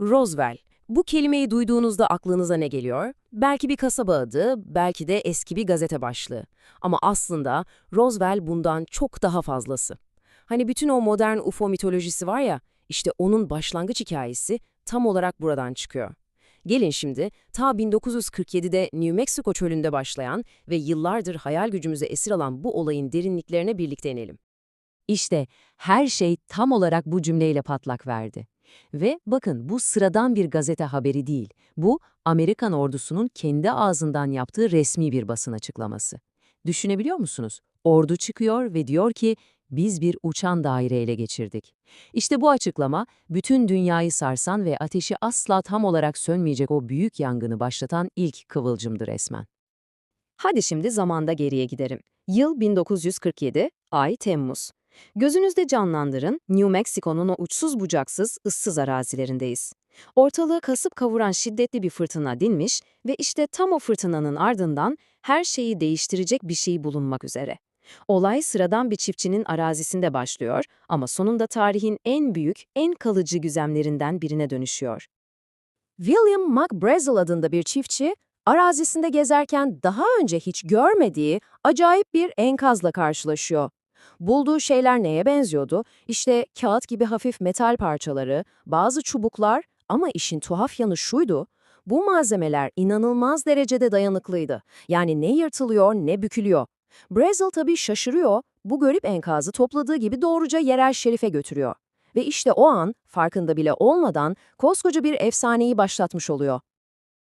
Roswell. Bu kelimeyi duyduğunuzda aklınıza ne geliyor? Belki bir kasaba adı, belki de eski bir gazete başlığı. Ama aslında Roswell bundan çok daha fazlası. Hani bütün o modern UFO mitolojisi var ya, işte onun başlangıç hikayesi tam olarak buradan çıkıyor. Gelin şimdi ta 1947'de New Mexico çölünde başlayan ve yıllardır hayal gücümüze esir alan bu olayın derinliklerine birlikte inelim. İşte her şey tam olarak bu cümleyle patlak verdi. Ve bakın bu sıradan bir gazete haberi değil. Bu Amerikan ordusunun kendi ağzından yaptığı resmi bir basın açıklaması. Düşünebiliyor musunuz? Ordu çıkıyor ve diyor ki biz bir uçan daire ele geçirdik. İşte bu açıklama bütün dünyayı sarsan ve ateşi asla tam olarak sönmeyecek o büyük yangını başlatan ilk kıvılcımdı resmen. Hadi şimdi zamanda geriye giderim. Yıl 1947, ay Temmuz. Gözünüzde canlandırın, New Mexico'nun o uçsuz bucaksız, ıssız arazilerindeyiz. Ortalığı kasıp kavuran şiddetli bir fırtına dinmiş ve işte tam o fırtınanın ardından her şeyi değiştirecek bir şey bulunmak üzere. Olay sıradan bir çiftçinin arazisinde başlıyor ama sonunda tarihin en büyük, en kalıcı güzemlerinden birine dönüşüyor. William McBrazel adında bir çiftçi, arazisinde gezerken daha önce hiç görmediği acayip bir enkazla karşılaşıyor. Bulduğu şeyler neye benziyordu? İşte kağıt gibi hafif metal parçaları, bazı çubuklar ama işin tuhaf yanı şuydu. Bu malzemeler inanılmaz derecede dayanıklıydı. Yani ne yırtılıyor ne bükülüyor. Brazil tabii şaşırıyor, bu garip enkazı topladığı gibi doğruca yerel şerife götürüyor. Ve işte o an, farkında bile olmadan koskoca bir efsaneyi başlatmış oluyor.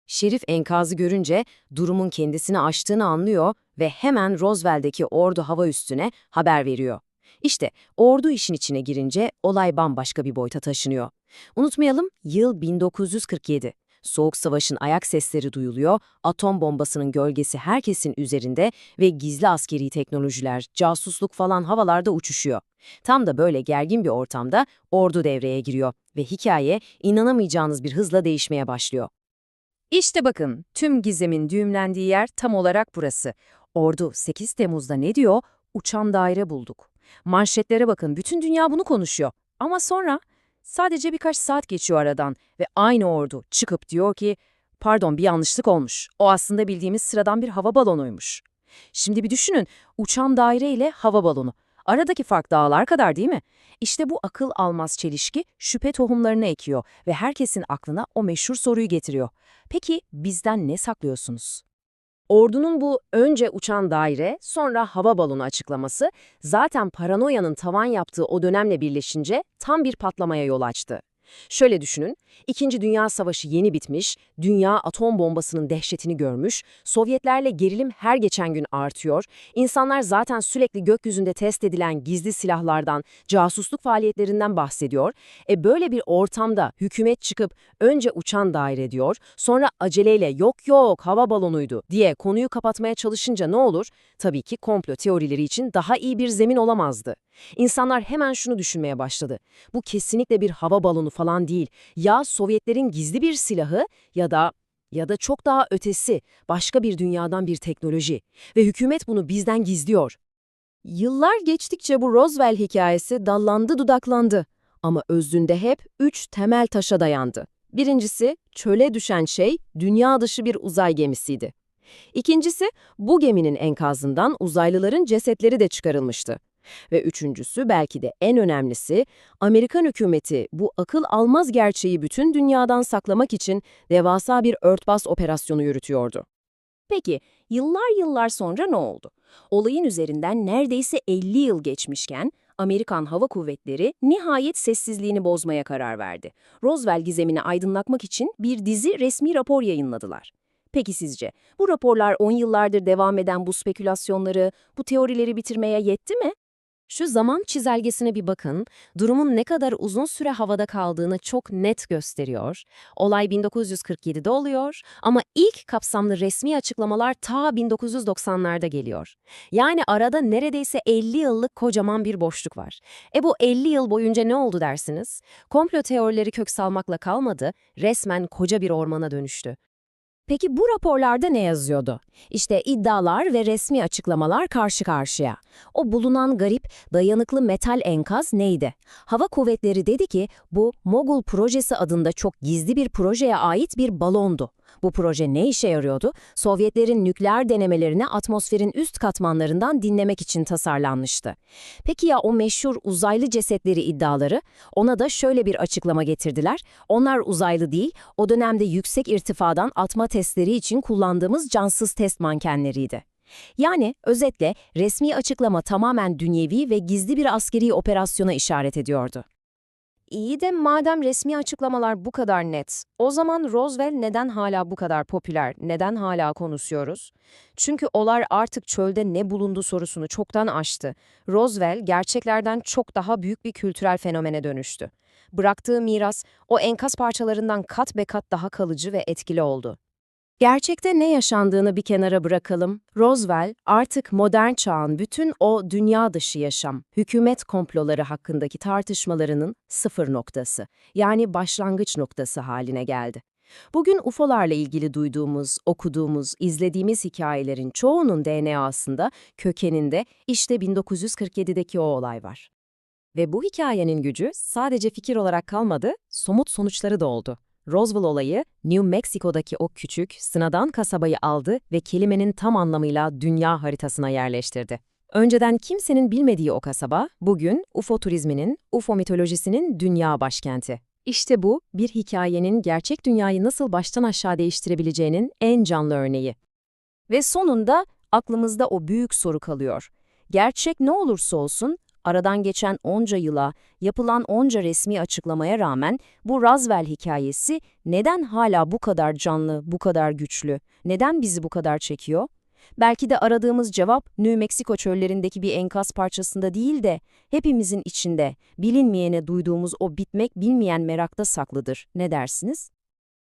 Şerif enkazı görünce durumun kendisini aştığını anlıyor ve hemen Roswell'deki ordu hava üstüne haber veriyor. İşte ordu işin içine girince olay bambaşka bir boyuta taşınıyor. Unutmayalım yıl 1947. Soğuk Savaş'ın ayak sesleri duyuluyor, atom bombasının gölgesi herkesin üzerinde ve gizli askeri teknolojiler, casusluk falan havalarda uçuşuyor. Tam da böyle gergin bir ortamda ordu devreye giriyor ve hikaye inanamayacağınız bir hızla değişmeye başlıyor. İşte bakın, tüm gizemin düğümlendiği yer tam olarak burası. Ordu 8 Temmuz'da ne diyor? Uçan daire bulduk. Manşetlere bakın, bütün dünya bunu konuşuyor. Ama sonra sadece birkaç saat geçiyor aradan ve aynı ordu çıkıp diyor ki, pardon bir yanlışlık olmuş. O aslında bildiğimiz sıradan bir hava balonuymuş. Şimdi bir düşünün, uçan daire ile hava balonu. Aradaki fark dağlar kadar değil mi? İşte bu akıl almaz çelişki şüphe tohumlarını ekiyor ve herkesin aklına o meşhur soruyu getiriyor. Peki bizden ne saklıyorsunuz? Ordunun bu önce uçan daire, sonra hava balonu açıklaması zaten paranoyanın tavan yaptığı o dönemle birleşince tam bir patlamaya yol açtı. Şöyle düşünün, İkinci Dünya Savaşı yeni bitmiş, dünya atom bombasının dehşetini görmüş, Sovyetlerle gerilim her geçen gün artıyor, insanlar zaten sürekli gökyüzünde test edilen gizli silahlardan, casusluk faaliyetlerinden bahsediyor. E böyle bir ortamda hükümet çıkıp önce uçan daire diyor, sonra aceleyle yok yok hava balonuydu diye konuyu kapatmaya çalışınca ne olur? Tabii ki komplo teorileri için daha iyi bir zemin olamazdı. İnsanlar hemen şunu düşünmeye başladı. Bu kesinlikle bir hava balonu falan değil. Ya Sovyetlerin gizli bir silahı ya da ya da çok daha ötesi başka bir dünyadan bir teknoloji ve hükümet bunu bizden gizliyor. Yıllar geçtikçe bu Roswell hikayesi dallandı dudaklandı ama özünde hep üç temel taşa dayandı. Birincisi, çöle düşen şey dünya dışı bir uzay gemisiydi. İkincisi, bu geminin enkazından uzaylıların cesetleri de çıkarılmıştı. Ve üçüncüsü belki de en önemlisi, Amerikan hükümeti bu akıl almaz gerçeği bütün dünyadan saklamak için devasa bir örtbas operasyonu yürütüyordu. Peki, yıllar yıllar sonra ne oldu? Olayın üzerinden neredeyse 50 yıl geçmişken, Amerikan Hava Kuvvetleri nihayet sessizliğini bozmaya karar verdi. Roswell gizemini aydınlatmak için bir dizi resmi rapor yayınladılar. Peki sizce, bu raporlar 10 yıllardır devam eden bu spekülasyonları, bu teorileri bitirmeye yetti mi? Şu zaman çizelgesine bir bakın, durumun ne kadar uzun süre havada kaldığını çok net gösteriyor. Olay 1947'de oluyor ama ilk kapsamlı resmi açıklamalar ta 1990'larda geliyor. Yani arada neredeyse 50 yıllık kocaman bir boşluk var. E bu 50 yıl boyunca ne oldu dersiniz? Komplo teorileri kök salmakla kalmadı, resmen koca bir ormana dönüştü. Peki bu raporlarda ne yazıyordu? İşte iddialar ve resmi açıklamalar karşı karşıya. O bulunan garip, dayanıklı metal enkaz neydi? Hava kuvvetleri dedi ki bu Mogul projesi adında çok gizli bir projeye ait bir balondu. Bu proje ne işe yarıyordu? Sovyetlerin nükleer denemelerini atmosferin üst katmanlarından dinlemek için tasarlanmıştı. Peki ya o meşhur uzaylı cesetleri iddiaları? Ona da şöyle bir açıklama getirdiler. Onlar uzaylı değil, o dönemde yüksek irtifadan atma testleri için kullandığımız cansız test mankenleriydi. Yani özetle resmi açıklama tamamen dünyevi ve gizli bir askeri operasyona işaret ediyordu. İyi de madem resmi açıklamalar bu kadar net, o zaman Roswell neden hala bu kadar popüler, neden hala konuşuyoruz? Çünkü olar artık çölde ne bulundu sorusunu çoktan aştı. Roswell gerçeklerden çok daha büyük bir kültürel fenomene dönüştü. Bıraktığı miras o enkaz parçalarından kat be kat daha kalıcı ve etkili oldu. Gerçekte ne yaşandığını bir kenara bırakalım. Roswell artık modern çağın bütün o dünya dışı yaşam, hükümet komploları hakkındaki tartışmalarının sıfır noktası, yani başlangıç noktası haline geldi. Bugün UFO'larla ilgili duyduğumuz, okuduğumuz, izlediğimiz hikayelerin çoğunun DNA'sında, kökeninde işte 1947'deki o olay var. Ve bu hikayenin gücü sadece fikir olarak kalmadı, somut sonuçları da oldu. Roswell olayı, New Mexico'daki o küçük, sınadan kasabayı aldı ve kelimenin tam anlamıyla dünya haritasına yerleştirdi. Önceden kimsenin bilmediği o kasaba, bugün UFO turizminin, UFO mitolojisinin dünya başkenti. İşte bu, bir hikayenin gerçek dünyayı nasıl baştan aşağı değiştirebileceğinin en canlı örneği. Ve sonunda aklımızda o büyük soru kalıyor. Gerçek ne olursa olsun, aradan geçen onca yıla, yapılan onca resmi açıklamaya rağmen bu Roswell hikayesi neden hala bu kadar canlı, bu kadar güçlü, neden bizi bu kadar çekiyor? Belki de aradığımız cevap New Mexico çöllerindeki bir enkaz parçasında değil de hepimizin içinde, bilinmeyene duyduğumuz o bitmek bilmeyen merakta saklıdır. Ne dersiniz?